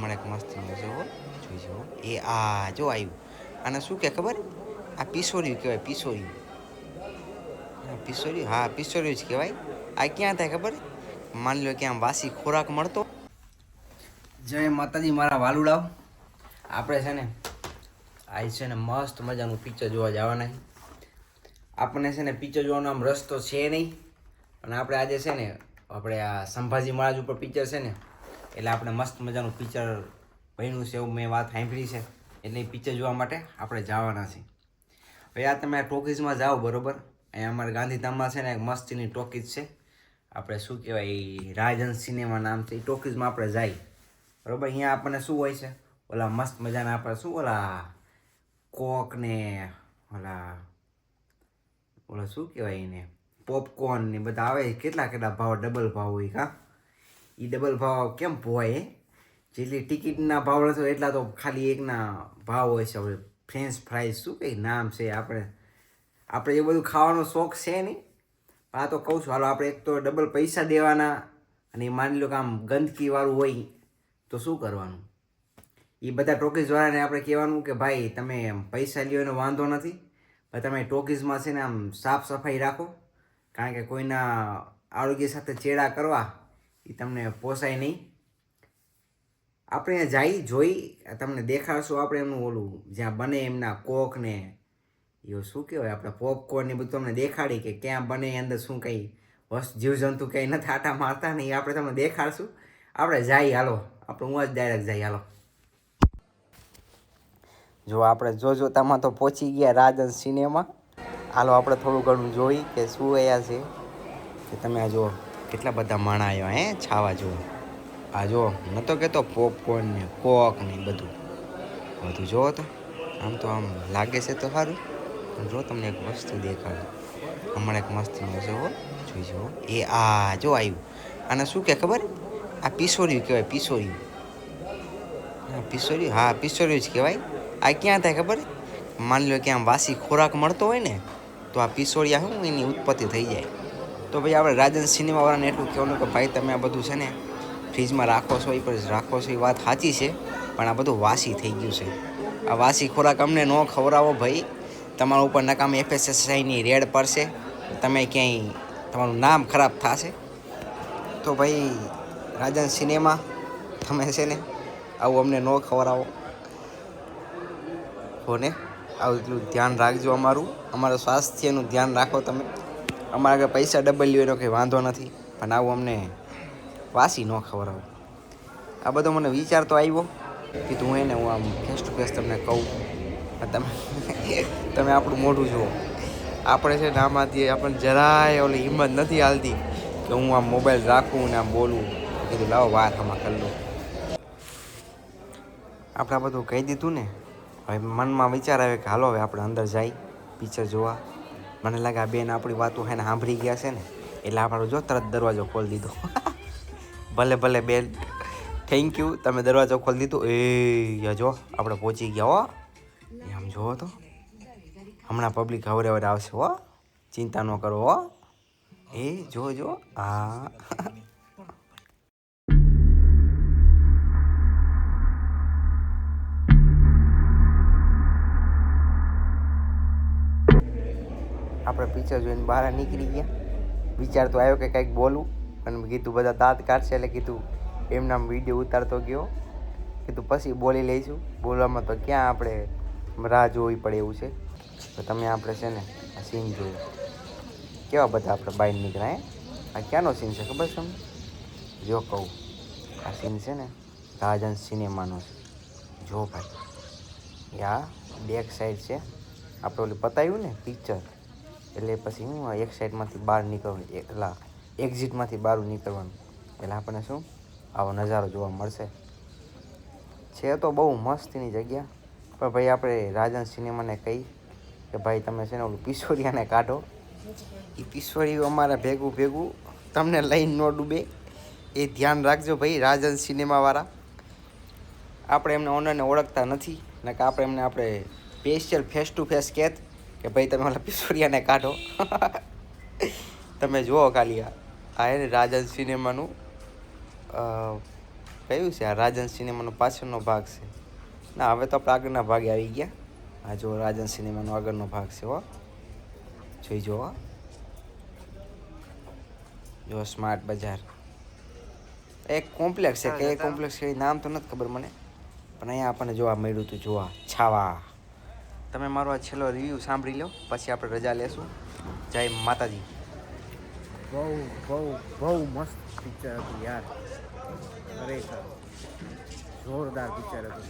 હમણાં એક મસ્ત જોવો જોઈ જુઓ. એ આ જો આવ્યું. આને શું કે ખબર? આ પિશોરિયું કહેવાય, પિસોર્યું. હા હા પિશોરિયું જ કહેવાય. આ ક્યાં થાય ખબર? માની લો કે આમ વાસી ખોરાક મળતો. જય માતાજી, મારા વાલુડાવ આપણે છે ને આ છે ને મસ્ત મજાનું પિક્ચર જોવા જવાના આપણને છે ને પિક્ચર જોવાનો આમ રસ્તો છે નહીં. અને આપણે આજે છે ને, આપણે આ સંભાજી મહારાજ ઉપર પિક્ચર છે ને એટલે આપણે મસ્ત મજાનું પિક્ચર બન્યું છે એવું મેં વાત સાંભળી છે. એટલે એ પિક્ચર જોવા માટે આપણે જવાના છીએ. હવે આ તમે ટોકીઝમાં જાઓ, બરોબર? અહીંયા અમારે ગાંધીધામમાં છે ને એક મસ્તીની ટોકીઝ છે. આપણે શું કહેવાય રાજન સિનેમા એ ટોકીઝમાં આપણે જાય. બરાબર? અહીંયા આપણને શું હોય છે? ઓલા મસ્ત મજાના આપણે શું, ઓલા કોક ને, ઓલા ઓલા શું કહેવાય એને? પોપકોર્ન ને બધા આવે. કેટલા કેટલા ભાવ ડબલ ભાવ હોય કા? એ ડબલ ભાવ કેમ પોવાય જેટલી ટિકિટના ભાવ નથી એટલા તો ખાલી એકના ભાવ હોય છે. હવે ફ્રેન્ચ ફ્રાઈઝ શું કંઈ નામ છે આપણે? આપણે એ બધું ખાવાનો શોખ છે નહીં. આ તો કહું છું, હાલો, આપણે એક તો ડબલ પૈસા દેવાના અને માની લો કે આમ ગંદકીવાળું હોય, તો શું કરવાનું? એ બધા ટોકીઝવાળાને આપણે કહેવાનું કે ભાઈ, તમે પૈસા લ્યો એનો વાંધો નથી, પણ તમે ટોકીઝમાં છે ને આમ સાફ સફાઈ રાખો. કારણ કે કોઈના આરોગ્ય સાથે ચેડા કરવા એ તમને પોસાય નહીં. આપણે જઈ, જોઈ, તમને દેખાડશું આપણે એમનું ઓલું, જ્યાં બને એમના કોક ને એ શું કહેવાય, આપણે પોપકોર્ન ને બધું તમને દેખાડી કે ક્યાં બને એ અંદર શું કંઈ વસ્તુ, જીવજંતુ કંઈ નથી, આટા મારતા ને એ આપણે તમને દેખાડશું. આપણે જઈ, હાલો. આપણે હું જ ડાયરેક્ટ જઈ, હાલો. જો આપણે જો જોતામાં તો પહોંચી ગયા રાજન સિનેમા હાલો, આપણે થોડું ઘણું જોઈ કે શું અહીંયા છે. કે તમે આ જો કેટલા બધા માણા આવ્યા હે? છાવા જુઓ. આ જો નહોતો કહેતો પોપકોર્ન ને કોક ને બધું. બધું જુઓ તો. આમ તો આમ લાગે છે તો સારું. પણ જો તમને એક વસ્તુ દેખાડું. હમણાં એક મસ્ત જોવો જોઈ જુઓ. એ આ જો આવ્યું આને શું કે ખબર? આ પિસોર્યું કહેવાય, પિસોર્યું. હા પિસોર્યું? હા, પિસોરિયું જ કહેવાય. આ ક્યાં થાય ખબર? માની લો કે આમ વાસી ખોરાક મળતો હોય ને, તો આ પિસોડિયા શું એની ઉત્પત્તિ થઈ જાય. તો ભાઈ આપણે રાજન સિનેમાવાળાને એટલું કહેવાનું કે ભાઈ તમે આ બધું છે ને ફ્રીજમાં રાખો છો, એ પર રાખો છો, એ વાત સાચી છે, પણ આ બધું વાસી થઈ ગયું છે. આ વાસી ખોરાક અમને ન ખવડાવો ભાઈ. તમારા ઉપર નકામ એફએસએસઆઈની રેડ પડશે. તમે ક્યાંય તમારું નામ ખરાબ થશે. તો ભાઈ, રાજન સિનેમા તમે છે ને આવું અમને ન ખવડાવો. કોને આવું એટલું ધ્યાન રાખજો અમારું. અમારા સ્વાસ્થ્યનું ધ્યાન રાખો તમે. અમારા આગળ પૈસા ડબલ લ્યો એનો કંઈ વાંધો નથી. પણ આવું અમને વાસી ન આવે આ બધો મને વિચાર તો આવ્યો કે તું એને હું આમ ફેસ ટુ ફેસ તમને કહું. તમે તમે આપણું મોઢું જુઓ. આપણે છે ને આમાંથી આપણને જરાય ઓલી હિંમત નથી હાલતી કે હું આમ મોબાઈલ રાખું ને આમ બોલું. કીધું લાવો વાત આમાં કરી લઉં આપણે બધું કહી દીધું ને. હવે મનમાં વિચાર આવે કે હાલો હવે આપણે અંદર જાય પિક્ચર જોવા. મને લાગે આ બેન આપણી વાતો હેને સાંભળી ગયા છે ને, એટલે આપણે જો તરત દરવાજો ખોલી દીધો. ભલે ભલે બેન. થેન્ક યુ તમે દરવાજો ખોલી દીધો. એ જો, આપણે પહોંચી ગયા હો. એ આમ જોવો તો. હમણાં પબ્લિક હવરે હવરે આવશે હો. ચિંતા ન કરો હો. એ જો જો હા આપણે પિક્ચર જોઈને બહાર નીકળી ગયા. વિચાર તો આવ્યો કે કંઈક બોલું. પણ કીધું, બધા દાંત કાઢશે. એટલે કીધું, એમના વીડિયો ઉતારતો ગયો. કીધું, પછી બોલી લઈશું. બોલવામાં તો ક્યાં આપણે રાહ જોવી પડે એવું છે? તો તમે આપણે છે ને, આ સીન જોયું. કેવા બધા આપણે બહાર નીકળ્યા આ ક્યાંનો સીન છે ખબર છે તમને? જો કહું, આ સીન છે ને રાજન સિનેમાનો છે. જો ભાઈ આ બેક સાઈડ છે. આપણે ઓલું પતાવ્યું ને પિક્ચર એટલે પછી હું એક સાઈડમાંથી બહાર નીકળવાનું એટલા એક્ઝિટમાંથી બહાર નીકળવાનું. એટલે આપણને શું? આવો નજારો જોવા મળશે. છે તો બહુ મસ્તની જગ્યા, પણ ભાઈ આપણે રાજન સિનેમાને કહી કે ભાઈ તમે છે ને ઓલું પિસોરિયાને કાઢો. એ પિસોરિયું અમારે ભેગું ભેગું તમને લઈને ન ડૂબે. એ ધ્યાન રાખજો ભાઈ, રાજન સિનેમાવાળા. આપણે એમને ઓનરને ઓળખતા નથી ને કે આપણે એમને આપણે સ્પેશિયલ ફેસ ટુ ફેસ કહેત કે ભાઈ તમે ઓલા પિસોરિયાને કાઢો. તમે જુઓ ખાલી આ. એને રાજન સિનેમાનું કયું છે આ? રાજન સિનેમાનો પાછળનો ભાગ છે. ના હવે તો આપણે આગળના ભાગે આવી ગયા. આ જો રાજન સિનેમાનો આગળનો ભાગ છે હો. જોઈ જુઓ. જો સ્માર્ટ બજાર. એક કોમ્પ્લેક્સ છે કે કોમ્પ્લેક્સ એ નામ તો નથી ખબર મને. પણ અહીંયા આપણને જોવા મળ્યું હતું જોવા છાવા. તમે મારો આ છેલ્લો રિવ્યૂ સાંભળી લો, પછી આપણે રજા લેશું. જય માતાજી. બહુ બહુ બહુ મસ્ત પિક્ચર હતું યાર. ખરેખર જોરદાર પિક્ચર હતું.